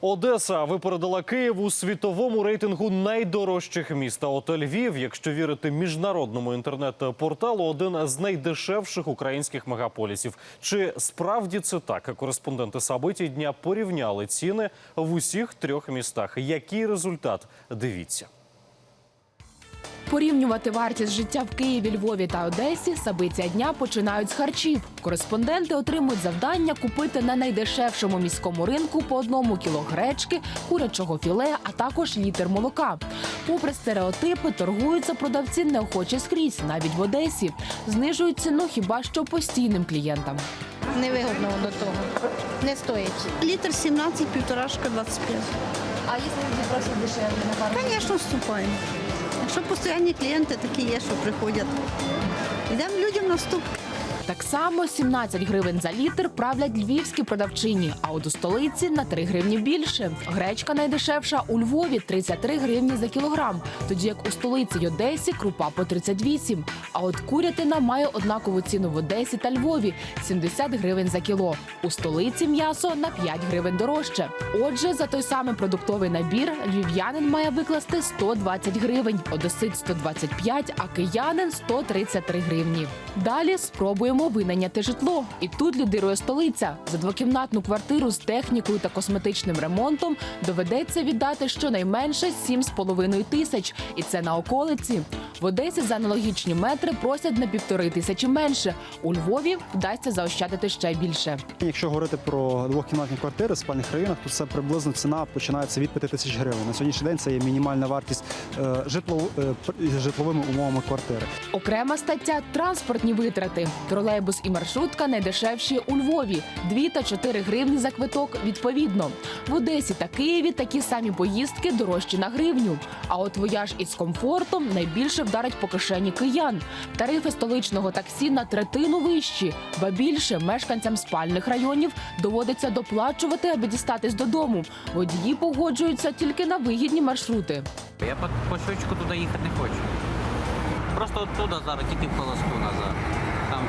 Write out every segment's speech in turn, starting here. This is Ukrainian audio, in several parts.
Одеса випередила Київ у світовому рейтингу найдорожчих міст. А От Львів, якщо вірити міжнародному інтернет-порталу, один з найдешевших українських мегаполісів. Чи справді це так? Кореспонденти Сабиті дня порівняли ціни в усіх трьох містах. Який результат? Дивіться. Порівнювати вартість життя в Києві, Львові та Одесі сабиця дня починають з харчів. Кореспонденти отримують завдання купити на найдешевшому міському ринку по одному кіло гречки, курячого філе, а також літр молока. Попри стереотипи, торгуються продавці неохоче скрізь, навіть в Одесі. Знижують ціну хіба що постійним клієнтам. Невигодно до того. Не стоїть. Літр 17, півторашка 25. А якщо люди просять дешевле, Звісно, вступаємо. Якщо постійні клієнти такі є, що приходять. Йдемо людям на. Так само 17 гривень за літр правлять львівські продавчині, а от у столиці на 3 гривні більше. Гречка найдешевша у Львові 33 гривні за кілограм, тоді як у столиці й Одесі крупа по 38. А от курятина має однакову ціну в Одесі та Львові 70 гривень за кіло. У столиці м'ясо на 5 гривень дорожче. Отже, за той самий продуктовий набір львів'янин має викласти 120 гривень, одесит 125, а киянин 133 гривні. Далі спробуємо винайняти житло. І тут лідирує столиця. За двокімнатну квартиру з технікою та косметичним ремонтом доведеться віддати щонайменше 7,5 тисяч. І це на околиці. В Одесі за аналогічні метри просять на півтори тисячі менше. У Львові вдасться заощадити ще більше. Якщо говорити про двохкімнатні квартири в спальних районах, то це приблизно ціна починається від 5 тисяч гривень. На сьогоднішній день це є мінімальна вартість е, житлов, е, житловими умовами квартири. Окрема стаття транспортні витрати. Тролейбус і маршрутка найдешевші у Львові 2 та 4 гривні за квиток відповідно. В Одесі та Києві такі самі поїздки дорожчі на гривню. А от вояж із комфортом найбільше вдарить по кишені киян. Тарифи столичного таксі на третину вищі, ба більше мешканцям спальних районів доводиться доплачувати, аби дістатись додому. Водії погоджуються тільки на вигідні маршрути. Я по, щочку туди їхати не хочу. Просто оттуда зараз тільки в холосту назад.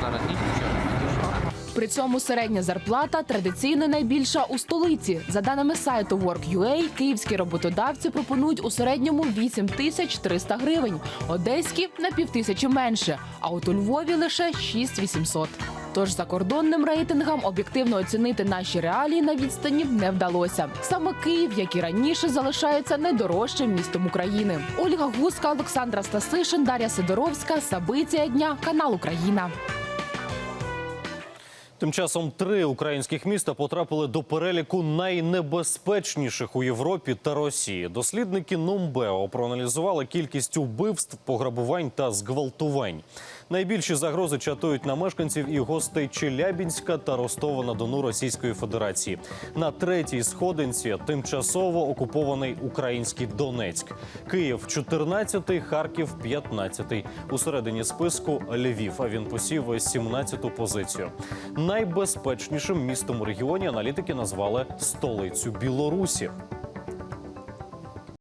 Там зараз нічого немає. При цьому середня зарплата традиційно найбільша у столиці. За даними сайту Work.ua, київські роботодавці пропонують у середньому 8 тисяч 300 гривень, одеські на півтисячі менше, а от у Львові лише 6 800. Тож закордонним рейтингам об'єктивно оцінити наші реалії на відстані не вдалося. Саме Київ, як і раніше, залишається найдорожчим містом України. Ольга Гуска, Олександра Стасишин, Дар'я Сидоровська, Сабиція дня, канал Україна. Тим часом три українських міста потрапили до переліку найнебезпечніших у Європі та Росії. Дослідники Номбео проаналізували кількість убивств, пограбувань та зґвалтувань. Найбільші загрози чатують на мешканців і гостей Челябінська та Ростова на Дону Російської Федерації. На третій сходинці тимчасово окупований український Донецьк. Київ 14-й, Харків 15-й. У середині списку Львів. А він посів 17-ту позицію. Найбезпечнішим містом у регіоні аналітики назвали столицю Білорусі.